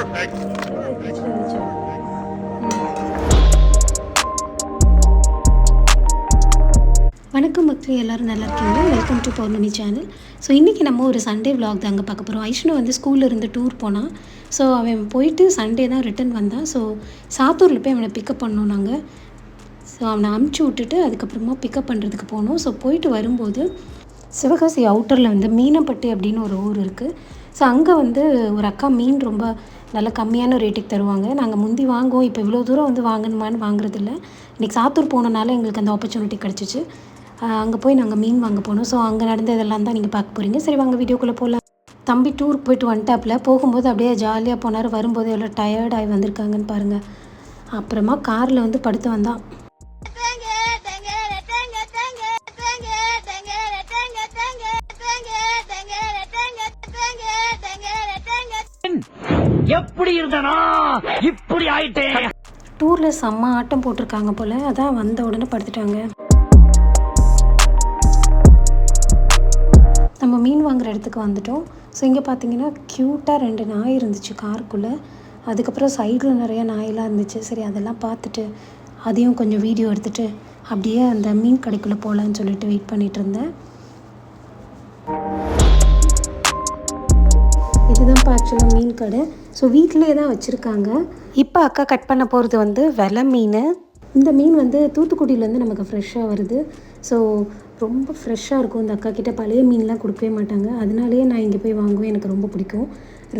Perfect. Perfect. வணக்கம் மக்கள் எல்லோரும் நல்லா இருக்கீங்க welcome to Pournami channel so இன்றைக்கி நம்ம ஒரு சண்டே விலாக் அங்கே பார்க்க போகிறோம் ஐஷ்ணு வந்து ஸ்கூலில் இருந்து டூர் போனான். ஸோ அவன் போயிட்டு சண்டே தான் ரிட்டர்ன் வந்தான். ஸோ சாத்தூரில் போய் அவனை பிக்கப் பண்ணோம் நாங்கள் ஸோ அவனை அமுச்சு விட்டுட்டு அதுக்கப்புறமா பிக்கப் பண்ணுறதுக்கு போனோம். ஸோ போயிட்டு வரும்போது சிவகாசி அவுட்டரில் வந்து மீனப்பட்டி அப்படின்னு ஒரு ஊர் இருக்குது ஸோ அங்கே வந்து ஒரு அக்கா மீன் ரொம்ப நல்ல கம்மியான ரேட்டுக்கு தருவாங்க. நாங்கள் முந்தி வாங்குவோம். இப்போ இவ்வளோ தூரம் வந்து வாங்கணுமான்னு வாங்குறதில்ல. இன்றைக்கி சாத்தூர் போனனால எங்களுக்கு அந்த ஆப்பர்ச்சுனிட்டி கிடச்சிச்சு. அங்கே போய் நாங்கள் மீன் வாங்க போனோம். ஸோ அங்கே நடந்த இதெல்லாம் தான் நீங்கள் பார்க்க போகிறீங்க சரி வாங்க வீடியோக்குள்ளே போகலாம் தம்பி டூர் போயிட்டு வந்துட்டாப்புல போகும்போது அப்படியே ஜாலியாக போனார். வரும்போது எவ்வளோ டயர்டாகி வந்திருக்காங்கன்னு பாருங்கள் அப்புறமா காரில் வந்து படுத்து வந்தான். எப்படி இருந்தனா? இப்படி ஆயிட்டேன் டூர்ல செம்ம ஆட்டம் போட்டிருக்காங்க போல. அதான் வந்த உடனே படுத்துட்டாங்க. நம்ம மீன் வாங்குற இடத்துக்கு வந்துட்டோம். ஸோ இங்கே பார்த்தீங்கன்னா க்யூட்டாக ரெண்டு நாய் இருந்துச்சு காருக்குள்ளே. அதுக்கப்புறம் சைடில் நிறைய நாயெல்லாம் இருந்துச்சு. சரி அதெல்லாம் பார்த்துட்டு அதையும் கொஞ்சம் வீடியோ எடுத்துகிட்டு அப்படியே அந்த மீன் கடைக்குள்ளே போகலான்னு சொல்லிட்டு வெயிட் பண்ணிகிட்டு இருந்தேன். இதுதான்ப்பா ஆக்சுவலாக மீன் கடை. ஸோ வீட்டிலே தான் வச்சுருக்காங்க. இப்போ அக்கா கட் பண்ண போகிறது வந்து வெலை மீன். இந்த மீன் வந்து தூத்துக்குடியிலேருந்து நமக்கு ஃப்ரெஷ்ஷாக வருது. ஸோ ரொம்ப ஃப்ரெஷ்ஷாக இருக்கும். இந்த அக்கா கிட்ட பழைய மீன்லாம் கொடுக்கவே மாட்டாங்க. அதனாலேயே நான் இங்கே போய் வாங்குவேன். எனக்கு ரொம்ப பிடிக்கும்.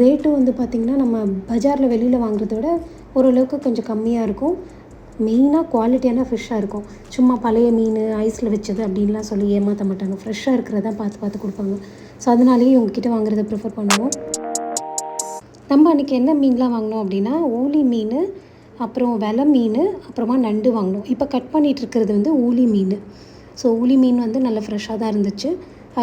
ரேட்டும் வந்து பார்த்திங்கன்னா நம்ம பஜாரில் வெளியில் வாங்குறத விட ஓரளவுக்கு கொஞ்சம் கம்மியாக இருக்கும். மெயினாக குவாலிட்டியான ஃபிஷ்ஷாக இருக்கும். சும்மா பழைய மீன் ஐஸில் வச்சது அப்படின்லாம் சொல்லி ஏமாற்ற மாட்டாங்க. ஃப்ரெஷ்ஷாக இருக்கிறதா பார்த்து பார்த்து கொடுப்பாங்க. ஸோ அதனாலேயே உங்ககிட்ட வாங்குறத ப்ரிஃபர் பண்ணுவோம். நம்ம அன்றைக்கி என்ன மீன்லாம் வாங்கினோம் அப்படின்னா ஊலி மீன் அப்புறம் வெலை மீன் அப்புறமா நண்டு வாங்கினோம். இப்போ கட் பண்ணிகிட்டு இருக்கிறது வந்து ஊலி மீன். ஸோ ஊலி மீன் வந்து நல்லா ஃப்ரெஷ்ஷாக தான் இருந்துச்சு.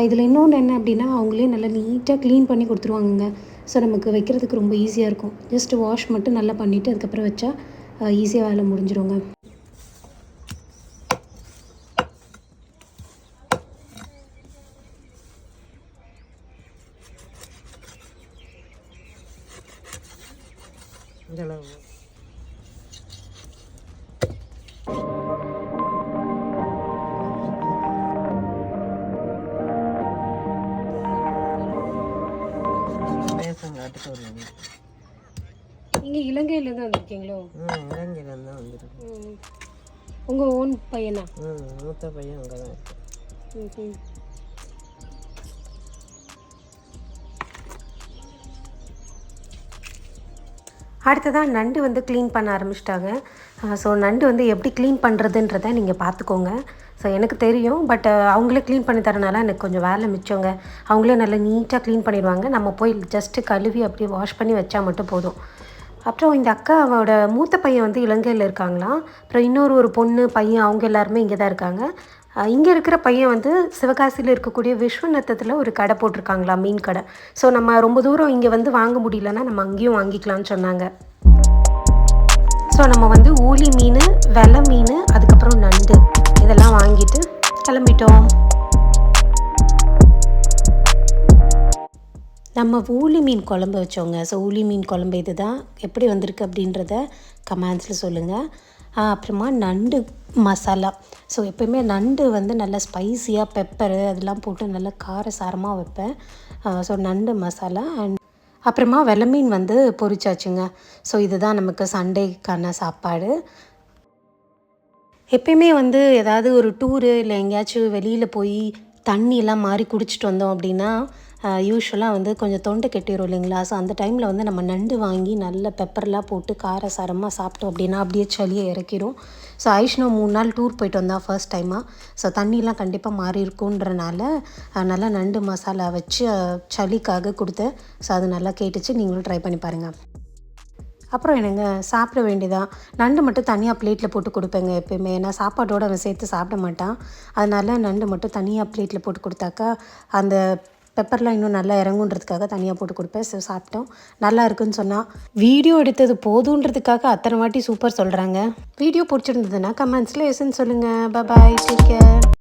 இதில் இன்னொன்று என்ன அப்படின்னா அவங்களே நல்லா நீட்டாக க்ளீன் பண்ணி கொடுத்துருவாங்கங்க. ஸோ நமக்கு வைக்கிறதுக்கு ரொம்ப ஈஸியாக இருக்கும். ஜஸ்ட் வாஷ் மட்டும் நல்லா பண்ணிவிட்டு அதுக்கப்புறம் வச்சா ஈஸியாக வேலை முடிஞ்சிருங்க. வருவாங்க நீங்கள் இலங்கையிலேருந்து வந்திருக்கீங்களோ? ம் இளைஞர்கள் தான் வந்துருக்கு உங்கள் ஓன் பையனா? ம் மூத்த பையன் அங்கே தான் அடுத்ததாக நண்டு வந்து க்ளீன் பண்ண ஆரம்பிச்சிட்டாங்க. ஸோ நண்டு வந்து எப்படி க்ளீன் பண்ணுறதுன்றதை நீங்கள் பார்த்துக்கோங்க. ஸோ எனக்கு தெரியும் பட் அவங்களே க்ளீன் பண்ணி தரனால எனக்கு கொஞ்சம் வேலை மிச்சவங்க அவங்களே நல்லா நீட்டாக க்ளீன் பண்ணிடுவாங்க. நம்ம போய் ஜஸ்ட்டு கழுவி அப்படியே வாஷ் பண்ணி வச்சா மட்டும் போதும். அப்புறம் இந்த அக்காவோட மூத்த பையன் வந்து இலங்கையில் இருக்காங்களாம். அப்புறம் இன்னொரு ஒரு பொண்ணு பையன் அவங்க எல்லாருமே இங்கே தான் இருக்காங்க. இங்கே இருக்கிற பையன் வந்து சிவகாசியில் இருக்கக்கூடிய விஸ்வநத்தத்தில் ஒரு கடை போட்டிருக்காங்களா மீன் கடை. ஸோ நம்ம ரொம்ப தூரம் இங்கே வந்து வாங்க முடியலன்னா நம்ம அங்கேயும் வாங்கிக்கலாம்னு சொன்னாங்க. ஸோ நம்ம வந்து ஊலி மீன் வெலை மீன் அதுக்கப்புறம் நண்டு. இதெல்லாம் வாங்கிட்டு கிளம்பிட்டோம். நம்ம ஊலி மீன் குழம்பு வச்சோங்க. ஸோ ஊலி மீன் குழம்பு இது தான் எப்படி வந்திருக்கு அப்படின்றத கமெண்ட்ஸில் சொல்லுங்கள் அப்புறமா நண்டு மசாலா. ஸோ எப்போயுமே நண்டு வந்து நல்லா ஸ்பைசியாக பெப்பரு அதெல்லாம் போட்டு நல்லா காரசாரமாக வைப்பேன். ஸோ நண்டு மசாலா அண்ட் அப்புறமா வெள்ளை மீன் வந்து பொரிச்சாச்சுங்க. ஸோ இதுதான் நமக்கு சண்டேக்கான சாப்பாடு. எப்பயுமே வந்து ஏதாவது ஒரு டூரு இல்லை எங்கேயாச்சும் வெளியில் போய் தண்ணியெல்லாம் மாறி குடிச்சிட்டு வந்தோம் அப்படின்னா யூஸ்வலாக வந்து கொஞ்சம் தொண்டை கெட்டிடும் இல்லைங்களா? ஸோ அந்த டைமில் வந்து நம்ம நண்டு வாங்கி நல்ல பெப்பர்லாம் போட்டு கார சாரமாக சாப்பிட்டோம் அப்படின்னா அப்படியே சளியை இறக்கிடும் ஸோ ஐஷ்ணவ் மூணு நாள் டூர் போயிட்டு வந்தா ஃபர்ஸ்ட் டைமாக ஸோ தண்ணிலாம் கண்டிப்பாக மாறி இருக்குன்றனால நல்லா நண்டு மசாலா வச்சு சளிக்காக கொடுத்தேன் ஸோ அது நல்லா கேட்டுச்சு. நீங்களும் ட்ரை பண்ணி பாருங்கள் அப்புறம் என்னங்க? சாப்பிட வேண்டியதான் நண்டு மட்டும் தனியாக பிளேட்டில் போட்டு கொடுப்பேங்க எப்பயுமே. ஏன்னா சாப்பாட்டோடு அவன் சேர்த்து சாப்பிட மாட்டான். அதனால் நண்டு மட்டும் தனியாக பிளேட்டில் போட்டு கொடுத்தாக்கா அந்த பெப்பர்லாம் இன்னும் நல்லா இறங்குன்றதுக்காக தனியாக போட்டு கொடுப்பேன். ஸோ சாப்பிட்டோம். நல்லா இருக்குன்னு சொன்னால் வீடியோ எடுத்தது போதுன்றதுக்காக அத்தனை வாட்டி சூப்பர் சொல்கிறாங்க வீடியோ பிடிச்சிருந்ததுன்னா கமெண்ட்ஸில் எஸ்ன்னு சொல்லுங்கள் பாய் டேக் கேர்